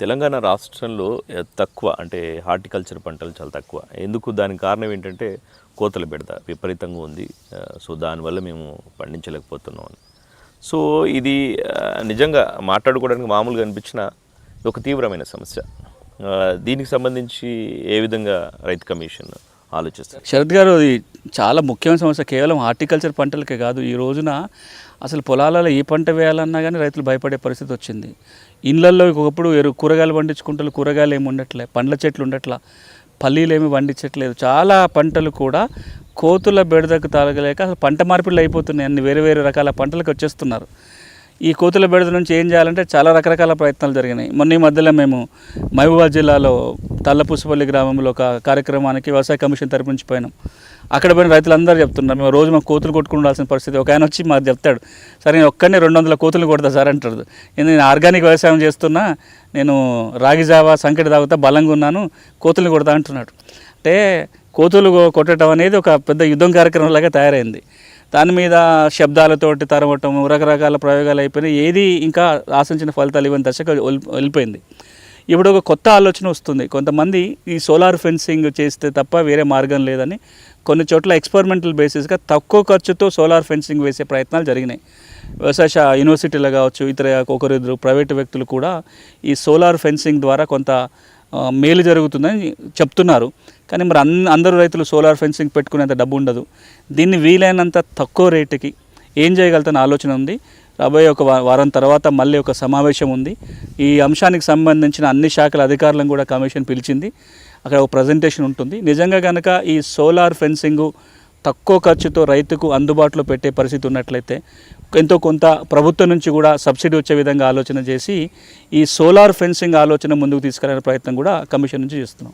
తెలంగాణ రాష్ట్రంలో తక్కువ అంటే హార్టికల్చర్ పంటలు చాలా తక్కువ. ఎందుకు దానికి కారణం ఏంటంటే కోతల బెడద విపరీతంగా ఉంది. సో దానివల్ల మేము పండించలేకపోతున్నాం అని. సో ఇది నిజంగా మాట్లాడుకోవడానికి మామూలుగా అనిపించిన ఒక తీవ్రమైన సమస్య. దీనికి సంబంధించి ఏ విధంగా రైతు కమిషన్ ఆలోచిస్తారు. శరత్ గారు ఇది చాలా ముఖ్యమైన సమస్య కేవలం హార్టికల్చర్ పంటలకే కాదు ఈ రోజున అసలు పొలాలలో ఏ పంట వేయాలన్నా కానీ రైతులు భయపడే పరిస్థితి వచ్చింది. ఇళ్ళల్లో ఒకప్పుడు కూరగాయలు పండించుకుంటారు కూరగాయలు ఏమి ఉండట్లే పండ్ల చెట్లు ఉండట్లా పల్లీలు ఏమి పండించట్లేదు. చాలా పంటలు కూడా కోతుల బెడదకు తాగలేక అసలు పంట మార్పిడులు అయిపోతున్నాయి అన్ని వేరే వేరే రకాల పంటలకు వచ్చేస్తున్నారు. ఈ కోతుల బెడద నుంచి ఏం చేయాలంటే చాలా రకరకాల ప్రయత్నాలు జరిగినాయి. మొన్న ఈ మధ్యలో మేము మహబూబాద్ జిల్లాలో తల్లపుసుపల్లి గ్రామంలో ఒక కార్యక్రమానికి వ్యవసాయ కమిషన్ తరపు నుంచి పోయినాం. అక్కడ పోయిన రైతులందరూ చెప్తున్నారు మేము రోజు మాకు కోతులు కొట్టుకుండాల్సిన పరిస్థితి. ఒక ఆయన వచ్చి మాకు చెప్తాడు సరే నేను ఒక్కనే రెండు వందల కోతులు కొడతా సార్ అంటాడు. "ఏంది, నేను ఆర్గానిక్ వ్యవసాయం చేస్తున్నా నేను రాగి జావా సంకటి తాగుతా బలంగా ఉన్నాను కోతుల్ని కొడతా అంటున్నాడు. అంటే కోతులు కొట్టడం అనేది ఒక పెద్ద యుద్ధం కార్యక్రమం లాగా తయారైంది. దాని మీద శబ్దాలతోటి తరవటం రకరకాల ప్రయోగాలు అయిపోయినాయి. ఏది ఇంకా ఆశించిన ఫలితాలు ఇవ్వని దశకు వెళ్ళి- వెళ్ళిపోయింది. ఇప్పుడు ఒక కొత్త ఆలోచన వస్తుంది. కొంతమంది ఈ సోలార్ ఫెన్సింగ్ చేస్తే తప్ప వేరే మార్గం లేదని కొన్ని చోట్ల ఎక్స్పెరిమెంటల్ బేసిస్గా తక్కువ ఖర్చుతో సోలార్ ఫెన్సింగ్ వేసే ప్రయత్నాలు జరిగినాయి. వ్యవసాయ యూనివర్సిటీలు కావచ్చు ఇతర ఒకరిద్దరు ప్రైవేటు వ్యక్తులు కూడా ఈ సోలార్ ఫెన్సింగ్ ద్వారా కొంత మేలు జరుగుతుందని చెప్తున్నారు. కానీ మరి అన్ అందరూ రైతులు సోలార్ ఫెన్సింగ్ పెట్టుకునేంత డబ్బు ఉండదు. దీన్ని వీలైనంత తక్కువ రేటుకి ఏం చేయగలుగుతాన ఆలోచన ఉంది. రాబోయే ఒక వారం తర్వాత మళ్ళీ ఒక సమావేశం ఉంది. ఈ అంశానికి సంబంధించిన అన్ని శాఖల అధికారులను కూడా కమిషన్ పిలిచింది. అక్కడ ఒక ప్రజెంటేషన్ ఉంటుంది. నిజంగా కనుక ఈ సోలార్ ఫెన్సింగు తక్కువ ఖర్చుతో రైతుకు అందుబాటులో పెట్టే పరిస్థితి ఉన్నట్లయితే ఎంతో కొంత ప్రభుత్వం నుంచి కూడా సబ్సిడీ వచ్చే విధంగా ఆలోచన చేసి ఈ సోలార్ ఫెన్సింగ్ ఆలోచన ముందుకు తీసుకెళ్ళే ప్రయత్నం కూడా కమిషన్ నుంచి చేస్తున్నాం.